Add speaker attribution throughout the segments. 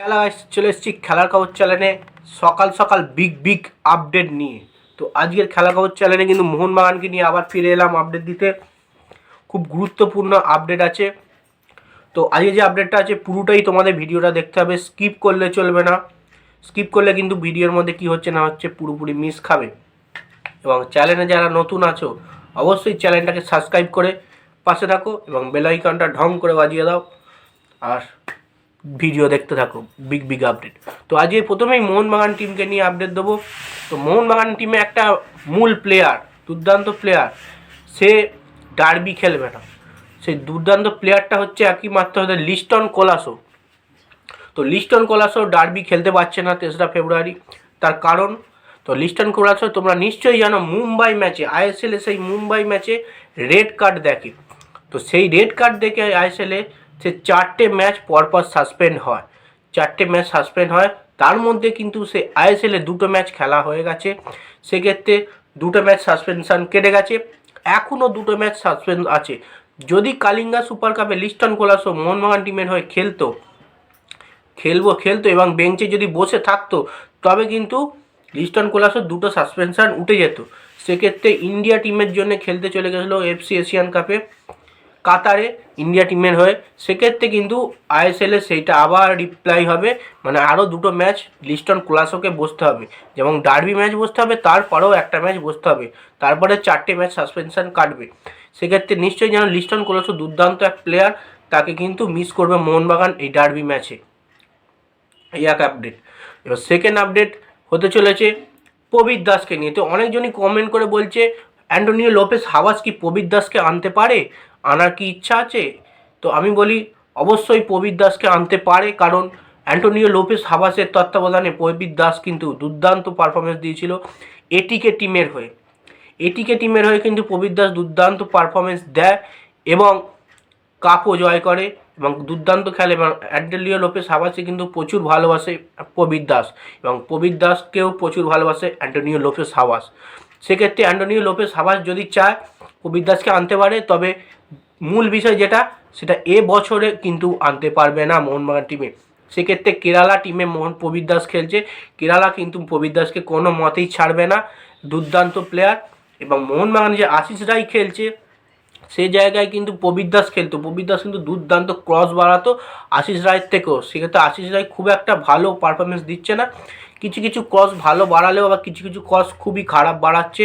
Speaker 1: খেলা চলে এসেছি খেলার খবর চ্যানেলে সকাল সকাল বিগ বিগ আপডেট নিয়ে। তো আজকের খেলা খবর চ্যানেলে কিন্তু মোহনবাগানকে নিয়ে আবার ফিরে এলাম আপডেট দিতে। খুব গুরুত্বপূর্ণ আপডেট আছে। তো আজকে যে আপডেটটা আছে, পুরোটাই তোমাদের ভিডিওটা দেখতে হবে। স্কিপ করলে চলবে না। স্কিপ করলে কিন্তু ভিডিওর মধ্যে কি হচ্ছে না হচ্ছে পুরোপুরি মিস খাবে। এবং চ্যানেলে যারা নতুন আছো, অবশ্যই চ্যানেলটাকে সাবস্ক্রাইব করে পাশে থাকো এবং বেল আইকনটা ঢং করে বাজিয়ে দাও। আর ভিডিও দেখতে থাকো বিগ বিগ আপডেট তো আজকে প্রথমেই মোহনবাগান টিমকে নিয়ে আপডেট দেবো। তো মোহনবাগান টিমে একটা মূল প্লেয়ার দুর্দান্ত প্লেয়ার সে ডার্বি খেলবে না। সেই দুর্দান্ত প্লেয়ারটা হচ্ছে একই মাত্র হচ্ছে লিস্টন কোলাসো। তো লিস্টন কোলাসো ডার্বি খেলতে পারছে না তেসরা ফেব্রুয়ারি, তার কারণ, তো লিস্টন কোলাসো তোমরা নিশ্চয়ই জানো, মুম্বাই ম্যাচে আইএসএলে সেই মুম্বাই ম্যাচে রেড কার্ড দেখে। তো সেই রেড কার্ড দেখে আইএসএলে সে চারটে ম্যাচ পরপর সাসপেন্ড হয়। চারটে ম্যাচ সাসপেন্ড হয়। তার মধ্যে কিন্তু সে আইএসএলে দুটো ম্যাচ খেলা হয়ে গেছে। সেক্ষেত্রে দুটো ম্যাচ সাসপেনশন কেটে গেছে। এখনও দুটো ম্যাচ সাসপেন্ড আছে। যদি কালিঙ্গা সুপার কাপে লিস্টন কোলাসো মোহনবাগান টিমের হয়ে খেলতো, খেলব, খেলতো এবং বেঞ্চে যদি বসে থাকতো, তবে কিন্তু লিস্টন কোলাসের দুটো সাসপেনশন উঠে যেত। সেক্ষেত্রে ইন্ডিয়া টিমের জন্য খেলতে চলে গেছিল এফসি এশিয়ান কাপে। কাতারে ইন্ডিয়া টিমের হয়ে। সেক্ষেত্রে কিন্তু আইএসএলে সেইটা আবার রিপ্লাই হবে। মানে আরও দুটো ম্যাচ লিস্টন কোলাসোকে বসতে হবে। যেমন ডার্বি ম্যাচ বসতে হবে, তারপরেও একটা ম্যাচ বসতে হবে। তারপরে চারটে ম্যাচ সাসপেনশন কাটবে। সেক্ষেত্রে নিশ্চয়ই যেন লিস্টন কোলাসো দুর্দান্ত এক প্লেয়ার তাকে কিন্তু মিস করবে মোহনবাগান এই ডার্বি ম্যাচে এই এক আপডেট এবার সেকেন্ড আপডেট হতে চলেছে প্রবীর দাসকে নিয়ে। তো অনেকজনই কমেন্ট করে বলছে অ্যান্টোনিও লোপেস হাওয়াস কি প্রবীর দাসকে আনতে পারে? আনার কি ইচ্ছা আছে? তো আমি বলি, অবশ্যই প্রবীর দাসকে আনতে পারে, কারণ অ্যান্টোনিও লোপেস হাওয়াসের তত্ত্বাবধানে প্রবীর দাস কিন্তু দুর্দান্ত পারফরমেন্স দিয়েছিল এটিকে টিমের হয়ে। এটিকে টিমের হয়ে কিন্তু প্রবীর দাস দুর্দান্ত পারফরমেন্স দেয় এবং কাপও জয় করে এবং দুর্দান্ত খেলে। এবং অ্যান্টোনিও লোপেস হাবাসে কিন্তু প্রচুর ভালোবাসে প্রবীর দাস এবং প্রবীর দাসকেও প্রচুর ভালোবাসে অ্যান্টোনিও লোপেস হাওয়াস সেক্ষেত্রে অ্যান্টোনিও লোপেস হাওয়াস যদি চায় প্রবীর দাসকে আনতে পারে, তবে মূল বিষয় যেটা, সেটা এ বছরে কিন্তু আনতে পারবে না মোহনবাগান টিমে সেক্ষেত্রে কেরালা টিমে মোহন প্রবীর দাস খেলছে। কেরালা কিন্তু প্রবীর দাসকে কোনো মতেই ছাড়বে না। দুর্দান্ত প্লেয়ার এবং মোহনবাগান যে আশিস রায় খেলছে সেই জায়গায় কিন্তু প্রবীর দাস খেলতো। প্রবীর দাস কিন্তু দুর্দান্ত ক্রস বাড়াতো আশিস রায়ের থেকেও। সেক্ষেত্রে আশিস রায় খুব একটা ভালো পারফরমেন্স দিচ্ছে না। কিছু কিছু ক্রস ভালো বাড়ালেও আবার কিছু কিছু ক্রস খুবই খারাপ বাড়াচ্ছে।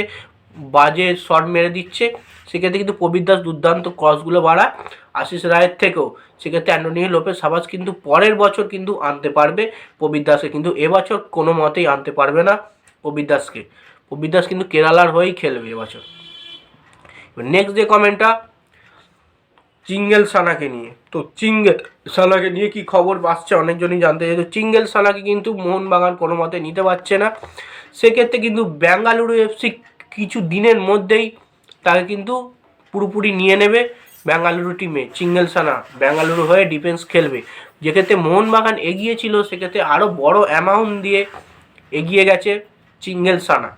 Speaker 1: বাজে শট মেরে দিচ্ছে। সেক্ষেত্রে কিন্তু প্রবীর দাস দুর্দান্ত ক্রসগুলো বাড়ায়। আশিস রায়ের থেকেও। সেক্ষেত্রে অ্যান্টোনিও লোপেস সাবাস কিন্তু পরের বছর কিন্তু আনতে পারবে। প্রবীর দাসকে কিন্তু এবছর কোনো মতেই আনতে পারবে না প্রবীর দাসকে। প্রবীর দাস কিন্তু কেরালার হয়েই খেলবে এবছর নেক্সট যে কমেন্টটা চিঙ্গেল সানাকে নিয়ে। তো চিঙ্গেল সানাকে নিয়ে কি খবর আসছে অনেকজনই জানতে চাই চিঙ্গেল সানাকে কিন্তু মোহনবাগান কোনো মতে নিতে পারছে না। সেক্ষেত্রে কিন্তু বেঙ্গালুরু এফসি কিছু দিনের মধ্যেই তাকে কিন্তু পুরোপুরি নিয়ে নেবে বেঙ্গালুরু টিমে চিঙ্গেল সানা বেঙ্গালুরু হয়ে ডিফেন্স খেলবে। যেক্ষেত্রে মোহনবাগান এগিয়েছিল সেক্ষেত্রে আরও বড় অ্যামাউন্ট দিয়ে এগিয়ে গেছে চিঙ্গেল সানা।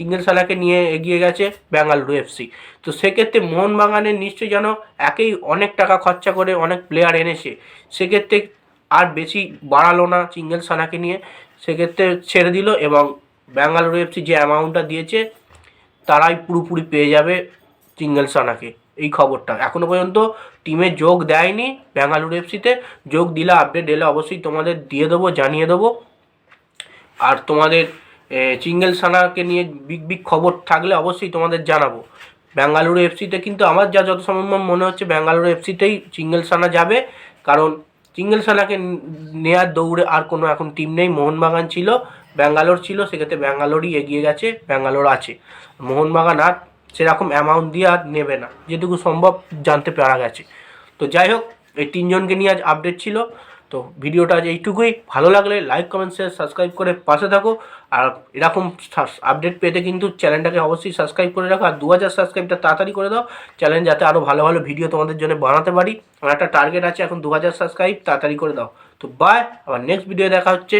Speaker 1: চিঙ্গেল সানাকে নিয়ে এগিয়ে গেছে বেঙ্গালুরু এফসি তো সেক্ষেত্রে মোহনবাগানের নিশ্চয়ই যেন একেই অনেক টাকা খরচা করে অনেক প্লেয়ার এনেছে। সেক্ষেত্রে আর বেশি বাড়ালো না চিঙ্গেল সানাকে নিয়ে। সেক্ষেত্রে ছেড়ে দিল এবং বেঙ্গালুরু এফসি যে অ্যামাউন্টটা দিয়েছে তারাই পুরোপুরি পেয়ে যাবে চিঙ্গেল সানাকে, এই খবরটা। এখনও পর্যন্ত টিমে যোগ দেয়নি বেঙ্গালুরু এফসিতে। যোগ দিলে আপডেট এলে অবশ্যই তোমাদের দিয়ে দেবো, জানিয়ে দেবো। আর তোমাদের চিঙ্গেল সানাকে নিয়ে বিগ বিগ খবর থাকলে অবশ্যই তোমাদের জানাব। বেঙ্গালুরু এফসিতে কিন্তু আমার যা যত সম্ভব মনে হচ্ছে বেঙ্গালুরু এফসিতেই চিঙ্গেল সানা যাবে। কারণ চিঙ্গেল সানাকে নেয়ার দৌড়ে আর কোনো এখন টিম নেই। মোহনবাগান ছিল। ব্যাঙ্গালোর ছিল, সেক্ষেত্রে ব্যাঙ্গালোরই এগিয়ে গেছে, ব্যাঙ্গালোর আছে। মোহনবাগান আর সেরকম অ্যামাউন্ট দিয়ে আর নেবে না, যেটুকু সম্ভব জানতে পারা গেছে। তো যাই হোক, এই তিনজনকে নিয়ে আজ আপডেট ছিল। তো ভিডিওটা আজ এইটুকুই। ভালো লাগলে লাইক কমেন্ট শেয়ার সাবস্ক্রাইব করে পাশে থাকো। আর এরকম আপডেট পেতে কিন্তু চ্যানেলটাকে অবশ্যই সাবস্ক্রাইব করে রাখো। আর দু হাজার সাবস্ক্রাইবটা তাড়াতাড়ি করে দাও চ্যানেল যাতে আরও ভালো ভালো ভিডিও তোমাদের জন্য বানাতে পারি। আমার একটা টার্গেট আছে এখন দু হাজার সাবস্ক্রাইব তাড়াতাড়ি করে দাও। তো বাই আবার নেক্সট ভিডিও দেখা হচ্ছে।